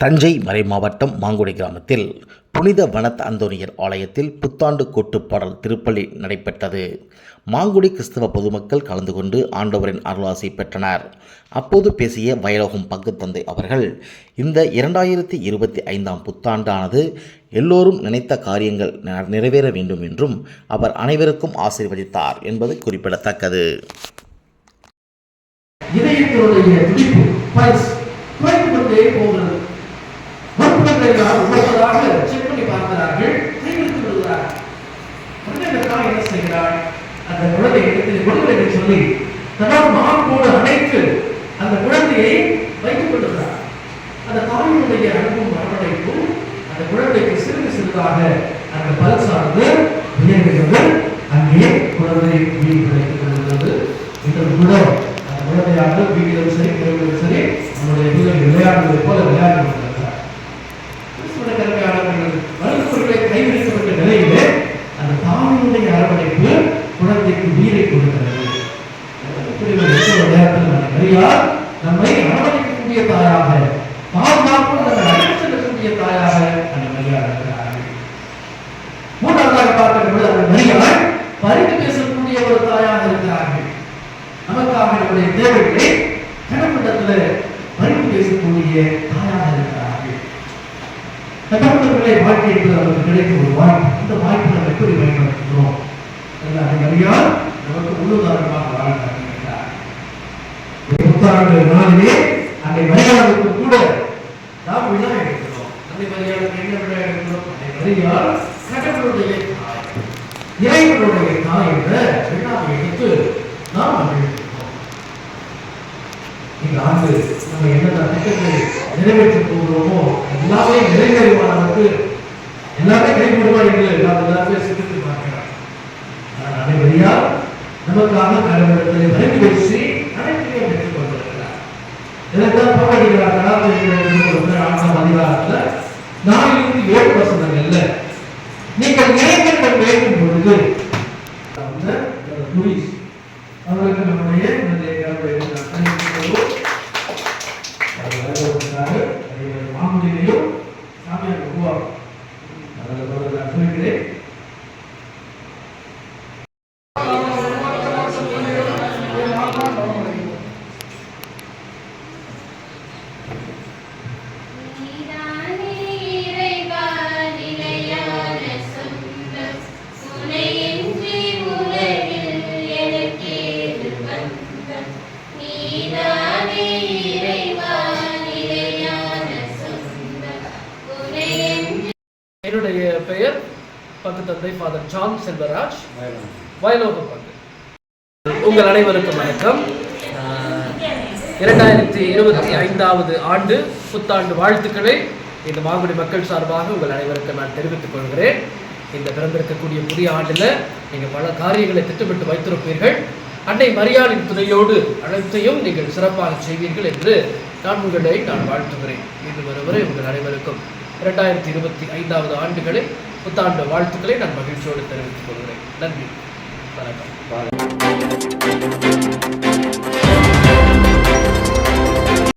தஞ்சை மறை மாவட்டம் மாங்குடி கிராமத்தில் புனித வனத் அந்தோனியர் ஆலயத்தில் புத்தாண்டு கொட்டுப்பாடல் திருப்பலி நடைபெற்றது. மாங்குடி கிறிஸ்தவ பொதுமக்கள் கலந்து கொண்டு ஆண்டவரின் அருளாசி பெற்றனர். அப்போது பேசிய வயலோகம் பங்குத்தந்தை அவர்கள் இந்த இரண்டாயிரத்தி இருபத்தி ஐந்தாம் புத்தாண்டானது எல்லோரும் நினைத்த காரியங்கள் நிறைவேற வேண்டும் என்றும் அவர் அனைவருக்கும் ஆசீர்வதித்தார் என்பது குறிப்பிடத்தக்கது. இதயத்தினுடைய துடிப்பு பல்ஸ் குறைந்து கொண்டே போகிறது. மருத்துவர்கள் எல்லாம் செக் பண்ணி பார்க்கிறார்கள் கைவிட்டு உடனே என்ன செய்கிறாள்? அந்த குழந்தை இடத்தில் கொடுங்கள் என்று சொல்லி தன்னால் மார்போடு அணைத்து அந்த குழந்தையை வைத்துக் கொள்கிறார். அந்த தாயினுடைய அன்பும் அரவணைப்பும் அந்த குழந்தைக்கு சிறிது சிறிதாக அந்த பல்சானது உயர்கிறது அங்கே குழந்தை உயிர் பிழைத்துக் கொள்கிறது இன்று கூட அந்த குழந்தையாக வீட்டிலும் சரி இரவிலும் சரி நம்முடைய விளையாடுவதை போல விளையாடி கொண்டிருக்கிறார் கிறிஸ்துவ கல்வியாளர்கள் மருத்துவர்களை கைவிரிக்கப்பட்ட நிலையிலே அந்த தாயினுடைய அரவணைப்பு குழந்தைக்கு உயிரை கொடுக்கிறது இப்படி ஒரு கிறிஸ்துவ நேரத்தில் நம்மை மரியாள் நம்மை இருக்கக்கூடிய தாயாக பாதுகாப்பு அழைத்து செல்லக்கூடிய தாயாக இருக்கிறார்கள் மூன்றாவதாக பார்க்கிற பொழுது அந்த மரியாதை பரிந்து பேசக்கூடிய ஒரு தாயாக இருக்கிறார்கள். நமக்காக நம்முடைய தேவைகளை கடவுளிடத்தில் பேசக்கூடிய தாயாக இருக்கிறார்கள். கடவுளர்களை வாழ்க்கை என்பது கிடைக்கும் ஒரு வாய்ப்பு. இந்த வாய்ப்பை நம்ம எப்படி பயன்படுத்துகிறோம்? அறியால் நமக்கு முன்னுதாரணமாக வாழ புத்தாண்டு நாளிலே அன்னை மரியாதைக்கு கூட நாம் விழா எடுக்கிறோம். அன்னை மரியாதைக்கு என்ன விழா எடுக்கிறோம்? அன்னை மரியாள் கடவுளுடைய தாய். இறைவனுடைய தாய் என்ற விழாவை எடுத்து நாம் அன்றிருக்கிறோம் இந்த ஆண்டு நம்ம என்னென்ன திட்டங்களை நிறைவேற்றப் போகிறோமோ எல்லாமே நிறைவேறுமா எல்லாமே கைகூடுமா என்று நாம் எல்லாருமே சிந்தித்து பார்க்கிறார் ஆனால் அனைவரையா நமக்காக கடவுளத்தை வரைந்து வச்சு கலாச்சார ஆறாம் நான் இருந்து ஏழு வசனம் அல்ல நீங்கள் இறைவனிடம் வேண்டும் பொழுது அந்த அவர்களுக்கு நம்முடைய என்னுடைய பெயர் பங்கு தந்தை ஃபாதர் ஜான் செல்வராஜ் வயலோக பங்கு உங்கள் அனைவருக்கும் வணக்கம். இரண்டாயிரத்தி இருபத்தி ஐந்தாவது ஆண்டு புத்தாண்டு வாழ்த்துக்களை இந்த மாங்குடி மக்கள் சார்பாக உங்கள் அனைவருக்கும் நான் தெரிவித்துக் கொள்கிறேன். இந்த பிறந்திருக்கக்கூடிய புதிய ஆண்டில் நீங்கள் பல காரியங்களை திட்டமிட்டு வைத்திருப்பீர்கள். அன்னை மரியாளின் துணையோடு அனைத்தையும் நீங்கள் சிறப்பாக செய்வீர்கள் என்று நான் உங்களை நான் வாழ்த்துகிறேன். இது ஒருவரை உங்கள் அனைவருக்கும் இரண்டாயிரத்தி இருபத்தி ஐந்தாவது ஆண்டுகளை புத்தாண்டு வாழ்த்துக்களை நான் மகிழ்ச்சியோடு தெரிவித்துக் கொள்கிறேன். நன்றி. வணக்கம்.